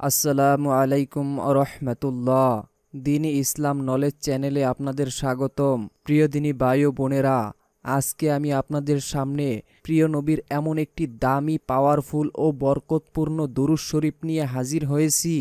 আসসালামু আলাইকুম রহমতুল্লাহ। দিনী ইসলাম নলেজ চ্যানেলে আপনাদের স্বাগতম। প্রিয় দিনী বায়ু বোনেরা, আজকে আমি আপনাদের সামনে প্রিয় নবীর এমন একটি দামি পাওয়ারফুল ও বরকতপূর্ণ দুরুজ শরীফ নিয়ে হাজির হয়েছি।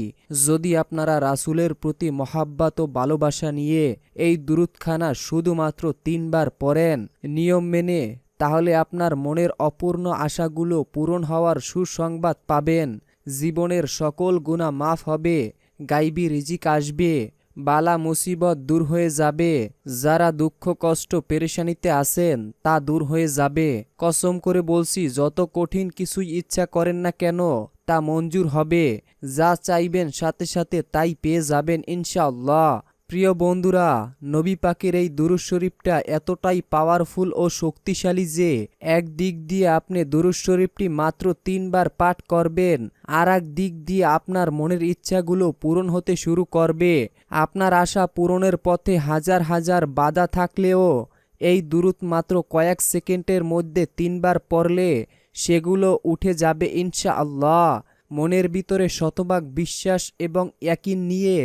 যদি আপনারা রাসুলের প্রতি মহাব্বাত ও ভালোবাসা নিয়ে এই দুরুৎখানা শুধুমাত্র তিনবার পড়েন, নিয়ম মেনে, তাহলে আপনার মনের অপূর্ণ আশাগুলো পূরণ হওয়ার সুসংবাদ পাবেন। জীবনের সকল গুণা মাফ হবে, গাইবি রিজিক আসবে, বালা মুসিবত দূর হয়ে যাবে। যারা দুঃখ, কষ্ট, পেরেশানিতে আছেন, তা দূর হয়ে যাবে। কসম করে বলছি, যত কঠিন কিছুই ইচ্ছা করেন না কেন, তা মঞ্জুর হবে। যা চাইবেন সাথে সাথে তাই পেয়ে যাবেন ইনশাআল্লাহ। প্রিয় বন্ধুরা, নবী পাকের এই দুরুজ শরীফটা এতটাই পাওয়ারফুল ও শক্তিশালী যে এক দিক দিয়ে আপনি দুরুজ শরীফটি মাত্র তিনবার পাঠ করবেন আর এক দিক দিয়ে আপনার মনের ইচ্ছাগুলো পূরণ হতে শুরু করবে। আপনার আশা পূরণের পথে হাজার হাজার বাধা থাকলেও এই দূরত মাত্র কয়েক সেকেন্ডের মধ্যে তিনবার পড়লে সেগুলো উঠে যাবে ইনশাআল্লাহ। মনের ভিতরে শতভাগ বিশ্বাস এবং একই নিয়ে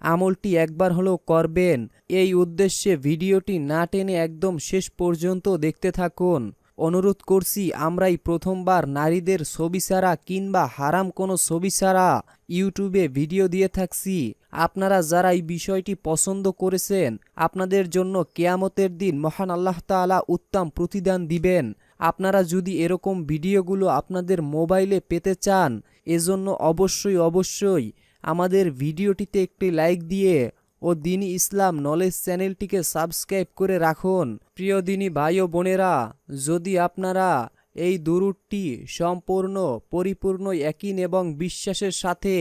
আমলটি একবার হলেও করবেন। এই উদ্দেশ্যে ভিডিওটি না টেনে একদম শেষ পর্যন্ত দেখতে থাকুন। অনুরোধ করছি, আমরাই প্রথমবার নারীদের ছবি ছাড়া কিংবা হারাম কোনো ছবি ছাড়া ইউটিউবে ভিডিও দিয়ে থাকছি। আপনারা যারা এই বিষয়টি পছন্দ করেছেন, আপনাদের জন্য কেয়ামতের দিন মহান আল্লাহ তাআলা উত্তম প্রতিদান দিবেন। আপনারা যদি এরকম ভিডিওগুলো আপনাদের মোবাইলে পেতে চান, এজন্য অবশ্যই অবশ্যই আমাদের ভিডিওটিতে একটি লাইক দিয়ে ও দিন ইসলাম নলেজ চ্যানেলটিকে সাবস্ক্রাইব করে রাখুন। প্রিয় দিনী ভাই ও বোনেরা, যদি আপনারা এই দুরুটটি সম্পূর্ণ, পরিপূর্ণ একিন এবং বিশ্বাসের সাথে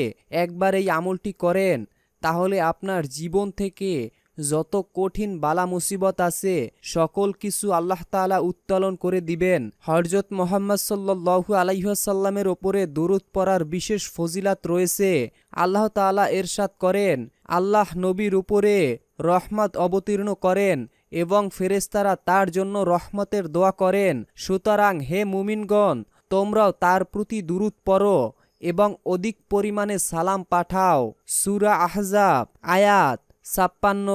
একবার এই আমলটি করেন, তাহলে আপনার জীবন থেকে যত কঠিন বালা মুসিবত আছে, সকল কিছু আল্লাহ তাআলা উত্তোলন করে দিবেন। হরজত মোহাম্মদ সাল্লু আলাইসাল্লামের ওপরে দুরুদ পড়ার বিশেষ ফজিলাত রয়েছে। আল্লাহ তাআলা এরশাদ করেন, আল্লাহ নবীর উপরে রহমত অবতীর্ণ করেন এবং ফেরেস্তারা তার জন্য রহমতের দোয়া করেন। সুতরাং হে মুমিনগণ, তোমরাও তার প্রতি দুরুদ পড়ো এবং অধিক পরিমাণে সালাম পাঠাও। সুরা আহজাব, আয়াত ছাপ্পান্ন।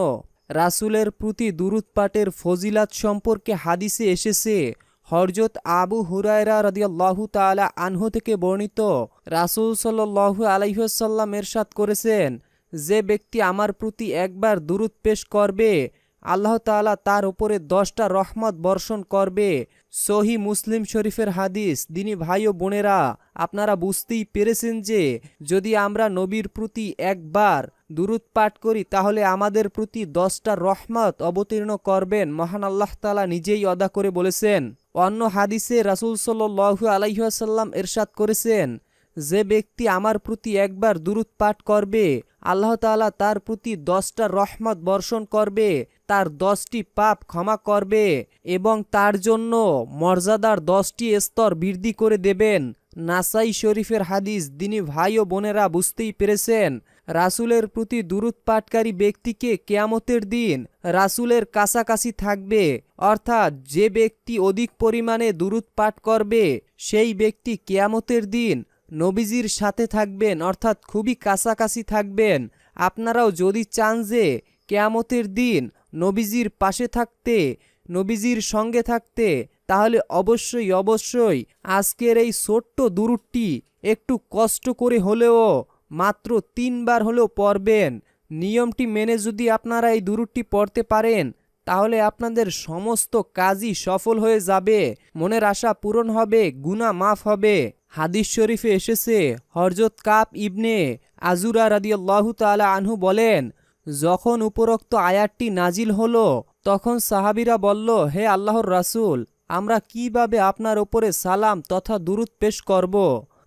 রাসুলের প্রতি দুরুদ পাঠের ফজিলাত সম্পর্কে হাদিসে এসেছে হরজত আবু হুরায়রা রদিয়াল্লাহু তালা আনহু থেকে বর্ণিত। রাসুল সাল্লু আলহ্লাম এরশাদ করেছেন, যে ব্যক্তি আমার প্রতি একবার দুরুদ পেশ করবে আল্লাহ তাআলা তার উপরে দশটা রহমত বর্ষণ করবে। সহি মুসলিম শরীফের হাদিস, দিনী ভাই ও বোনেরা, আপনারা বুঝতেই পেরেছেন যে, যদি আমরা নবীর প্রতি একবার দুরুদ পাঠ করি, তাহলে আমাদের প্রতি দশটা রহমত অবতীর্ণ করবেন, মহান আল্লাহ তালা নিজেই অদা করে বলেছেন। অন্য হাদিসে রাসুল সাল্লু আলাইসাল্লাম এরশাদ করেছেন, যে ব্যক্তি আমার প্রতি একবার দুরুদ পাঠ করবে, আল্লাহ তাআলা তার প্রতি দশটা রহমত বর্ষণ করবে তার দশটি পাপ ক্ষমা করবে এবং তার জন্য মর্যাদার দশটি স্তর বৃদ্ধি করে দেবেন। নাসাই শরীফের হাদিস দিনী ভাই ও বোনেরা বুঝতেই পেরেছেন, রাসুলের প্রতি দুরুদ পাঠকারী ব্যক্তিকে কেয়ামতের দিন রাসুলের কাছাকাছি থাকবে, অর্থাৎ যে ব্যক্তি অধিক পরিমাণে দুরুদ পাঠ করবে, সেই ব্যক্তি কেয়ামতের দিন নবীজির সাথে থাকবেন, অর্থাৎ খুবই কাছাকাছি থাকবেন। আপনারাও যদি চান যে কেয়ামতের দিন নবীজির পাশে থাকতে, নবীজির সঙ্গে থাকতে, তাহলে অবশ্যই অবশ্যই আজকের এই ছোট্ট দুরুটটি একটু কষ্ট করে হলেও মাত্র তিনবার হলেও পড়বেন। নিয়মটি মেনে যদি আপনারা এই দুরুটটি পড়তে পারেন, তাহলে আপনাদের সমস্ত কাজই সফল হয়ে যাবে। মনের আশা পূরণ হবে গুণা মাফ হবে। হাদিস শরীফে এসেছে হরজত কাপ ইবনে আজুরা রাদিয়াল্লাহু তাআলা আনহু বলেন যখন উপরোক্ত আয়াতটি নাজিল হলো, তখন সাহাবিরা বলল, হে আল্লাহর রাসূল, আমরা কীভাবে আপনার ওপরে সালাম তথা দুরুদ পেশ করব?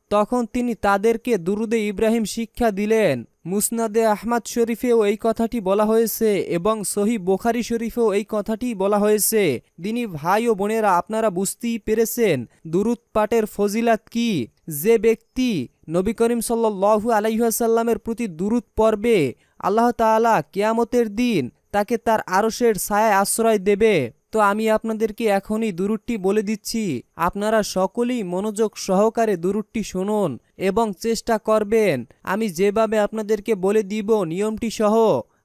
তখন তিনি তাদেরকে দুরুদে ইব্রাহিম শিক্ষা দিলেন। মুসনাদে আহমদ শরীফেও এই কথাটি বলা হয়েছে এবং সহি বোখারি শরীফেও এই কথাটি বলা হয়েছে। তিনি ভাই ও বোনেরা, আপনারা বুঝতেই পেরেছেন দুরুদ পাটের ফজিলাত কি। যে ব্যক্তি নবী করিম সাল্লু আলাইসাল্লামের প্রতি দুরুদ পড়বে আল্লাহ তালা কেয়ামতের দিন তাকে তার আরশের ছায় আশ্রয় দেবে। তো আমি আপনাদেরকে এখনই দুরুটটি বলে দিচ্ছি, আপনারা সকলেই মনোযোগ সহকারে দুরুটটি শুনুন এবং চেষ্টা করবেন। আমি যেভাবে আপনাদেরকে বলে দিব নিয়মটি সহ,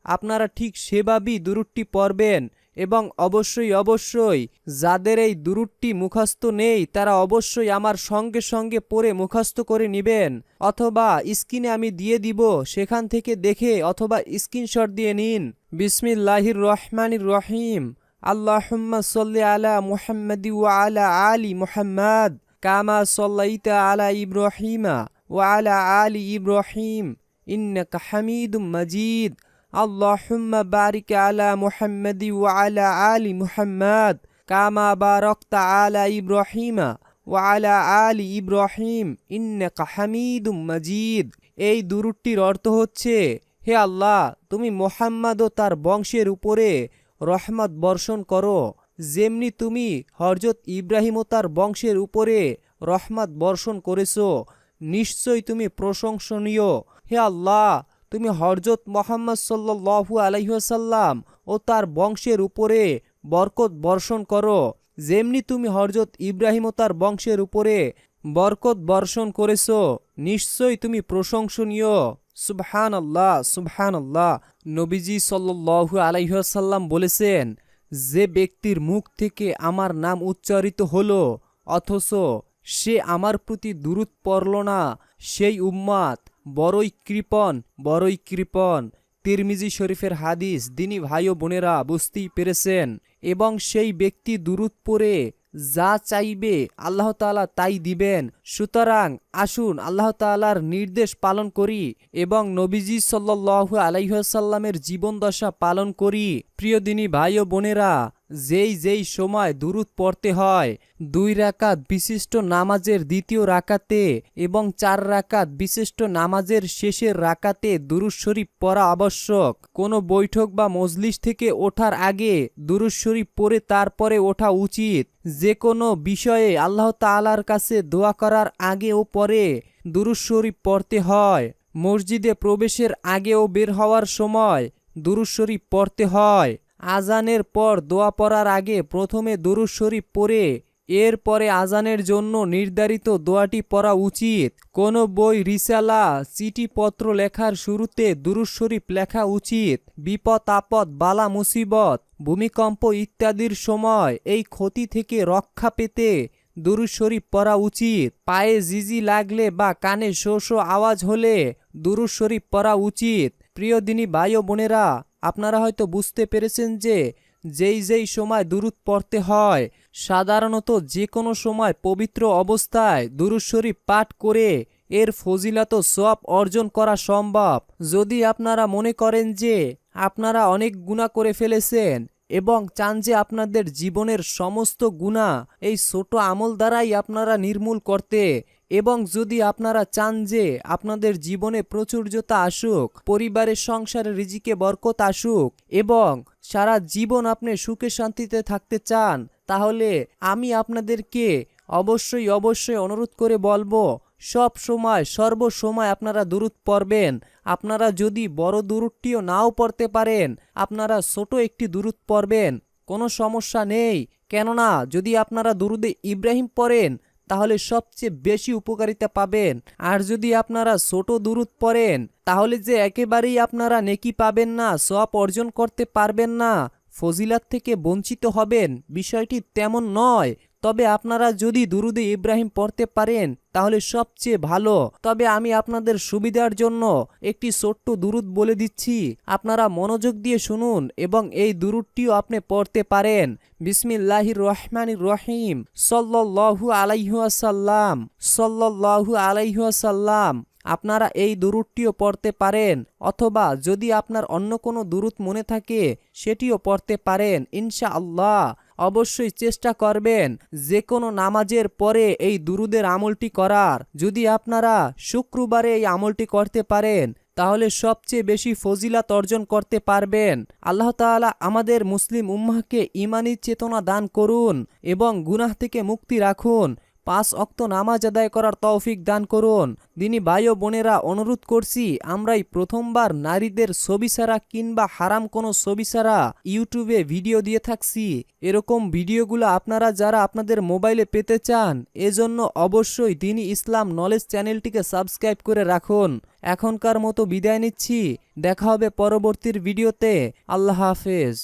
আপনারা ঠিক সেভাবেই দুরুটটি পড়বেন। এবং অবশ্যই অবশ্যই, যাদের এই দুরুটটি মুখস্থ নেই, তারা অবশ্যই আমার সঙ্গে সঙ্গে পড়ে মুখস্থ করে নেবেন, অথবা স্ক্রিনে আমি দিয়ে দিব, সেখান থেকে দেখে অথবা স্ক্রিনশট দিয়ে নিন। বিসমিল্লাহির রহমানির রহিম। আল্লাহুম্মা সাল্লি আলা মুহাম্মাদি ওয়া আলা আলী মুহাম্মাদ, কামা সাল্লাইতা আলা ইব্রাহিমা ওয়া আলা আলী ইব্রাহিম। ইন্নাকা হামিদুম মাজিদ। اللهم بارك على محمد وعلى آل محمد كما باركت على إبراهيم وعلى آل إبراهيم إنك حميد مجيد এই দুরুটটির অর্থ হচ্ছে হে আল্লাহ তুমি মোহাম্মদ ও তার বংশের উপরে রহমত বর্ষণ করো যেমনি তুমি হরজত ইব্রাহিম ও তার বংশের উপরে রহমত বর্ষণ করেছো নিশ্চয় তুমি প্রশংসনীয় হে আল্লাহ তুমি হরজত মোহাম্মদ সাল্লু আলহিহাসাল্লাম ও তার বংশের উপরে বরকত বর্ষণ করো। যেমনি তুমি হরজত ইব্রাহিম ও তার বংশের উপরে বরকত বর্ষণ করেছ, নিশ্চয়ই তুমি প্রশংসনীয়। সুবহান আল্লাহ সুবহান আল্লাহ নবীজি সাল্লু আলাইসাল্লাম বলেছেন, যে ব্যক্তির মুখ থেকে আমার নাম উচ্চারিত হলো, অথচ সে আমার প্রতি দূরত পড়ল না, সেই উম্মাদ বড়ই কৃপণ বড়ই কৃপণ। তিরমিজি শরীফের হাদিস, দিনী ভাই ও বোনেরা বুঝতেই পেরেছেন। এবং সেই ব্যক্তি দূরত পরে যা চাইবে আল্লাহ তাআলা তাই দিবেন। সুতরাং আসুন আল্লাহ তাআলার নির্দেশ পালন করি এবং নবীজি সাল্লাল্লাহু আলাইসাল্লামের জীবন দশা পালন করি। প্রিয় দিনী ভাই ও বোনেরা যেই যেই সময় দুরুদ পড়তে হয়, দুই রাকাত বিশিষ্ট নামাজের দ্বিতীয় রাকাতে এবং চার রাকাত বিশিষ্ট নামাজের শেষের রাকাতে দুরুদ শরীফ পড়া আবশ্যক। কোনো বৈঠক বা মজলিস থেকে ওঠার আগে দুরুদ শরীফ পড়ে তারপরে ওঠা উচিত। যে কোনো বিষয়ে আল্লাহ তাআলার কাছে দোয়া করার আগে ও পরে দুরুদ শরীফ পড়তে হয়। মসজিদে প্রবেশের আগে ও বের হওয়ার সময় দুরুদ শরীফ পড়তে হয়। আজানের পর দোয়া পড়ার আগে প্রথমে দুরুদ শরীফ পড়ে, এরপরে আজানের জন্য নির্ধারিত দোয়াটি পড়া উচিত। কোনো বই, রিসালা, চিঠিপত্র লেখার শুরুতে দুরুদ শরীফ লেখা উচিত। বিপদ, আপদ, বালা, মুসিবত, ভূমিকম্প ইত্যাদির সময় এই ক্ষতি থেকে রক্ষা পেতে দুরুদ শরীফ পড়া উচিত। পায়ে জিজি লাগলে বা কানে শো শো আওয়াজ হলে দুরুদ শরীফ পড়া উচিত। প্রিয় দিনী ভাই বোনেরা আপনারা হয়তো বুঝতে পেরেছেন যে যেই যেই সময় দুরুদ পড়তে হয়, সাধারণত যে কোনো সময় পবিত্র অবস্থায় দুরুদ শরীফ পাঠ করে এর ফজিলত সব অর্জন করা সম্ভব। যদি আপনারা মনে করেন যে আপনারা অনেক গুণা করে ফেলেছেন এবং চান যে আপনাদের জীবনের সমস্ত গুণা এই ছোট আমল দ্বারাই আপনারা নির্মূল করতে এবং যদি আপনারা চান যে আপনাদের জীবনে প্রচুর্যতা আসুক, পরিবারের সংসারে রিজিকে বরকত আসুক, এবং সারা জীবন আপনি সুখে শান্তিতে থাকতে চান, তাহলে আমি আপনাদেরকে অবশ্যই অবশ্যই অনুরোধ করে বলব, সব সময় সর্বসময় আপনারা দূরত পড়বেন। আপনারা যদি বড় দূরটিও নাও পড়তে পারেন, আপনারা ছোট একটি দূরত পড়বেন। কোনো সমস্যা নেই। কেননা, যদি আপনারা দুরুদে ইব্রাহিম পড়েন তাহলে সবচেয়ে বেশি উপকারিতা পাবেন। আর যদি আপনারা ছোট দূরত পড়েন, তাহলে যে একেবারেই আপনারা নেকি পাবেন না সব অর্জন করতে পারবেন না। ফজিলাত থেকে বঞ্চিত হবেন, বিষয়টি তেমন নয়। তবে আপনারা যদি দুরুদে ইব্রাহিম পড়তে পারেন, তাহলে সবচেয়ে ভালো। তবে আমি আপনাদের সুবিধার জন্য একটি ছোট্ট দুরুদ বলে দিচ্ছি। আপনারা মনোযোগ দিয়ে শুনুন এবং এই দুরুদটিও আপনি পড়তে পারেন। বিসমিল্লাহির রহমানির রহিম। সল্লাল্লাহু আলাইহাসাল্লাম সল্লাল্লাহু আলাইহাসাল্লাম আপনারা এই দুরুদটিও পড়তে পারেন। অথবা যদি আপনার অন্য কোনো দুরুদ মনে থাকে, সেটিও পড়তে পারেন ইনশা আল্লাহ অবশ্যই চেষ্টা করবেন যে কোনো নামাজের পরে এই দুরুদের আমলটি করার। যদি আপনারা শুক্রবারে এই আমলটি করতে পারেন, তাহলে সবচেয়ে বেশি ফজিলাত অর্জন করতে পারবেন। আল্লাহ তালা আমাদের মুসলিম উম্মাহকে ইমানি চেতনা দান করুন এবং গুনাহ থেকে মুক্তি রাখুন। পাঁচ অক্ত নামাজ আদায় করার তৌফিক দান করুন। দিনী ভাই ও বোনেরা, অনুরোধ করছি, আমরাই প্রথমবার নারীদের ছবি ছাড়া কিংবা হারাম কোনো ছবি ছাড়া ইউটিউবে ভিডিও দিয়ে থাকছি। এরকম ভিডিওগুলো আপনারা যারা আপনাদের মোবাইলে পেতে চান, এজন্য অবশ্যই দিনী ইসলাম নলেজ চ্যানেলটিকে সাবস্ক্রাইব করে রাখুন। এখনকার মতো বিদায় নিচ্ছি, দেখা হবে পরবর্তীর ভিডিওতে। আল্লাহ হাফেজ।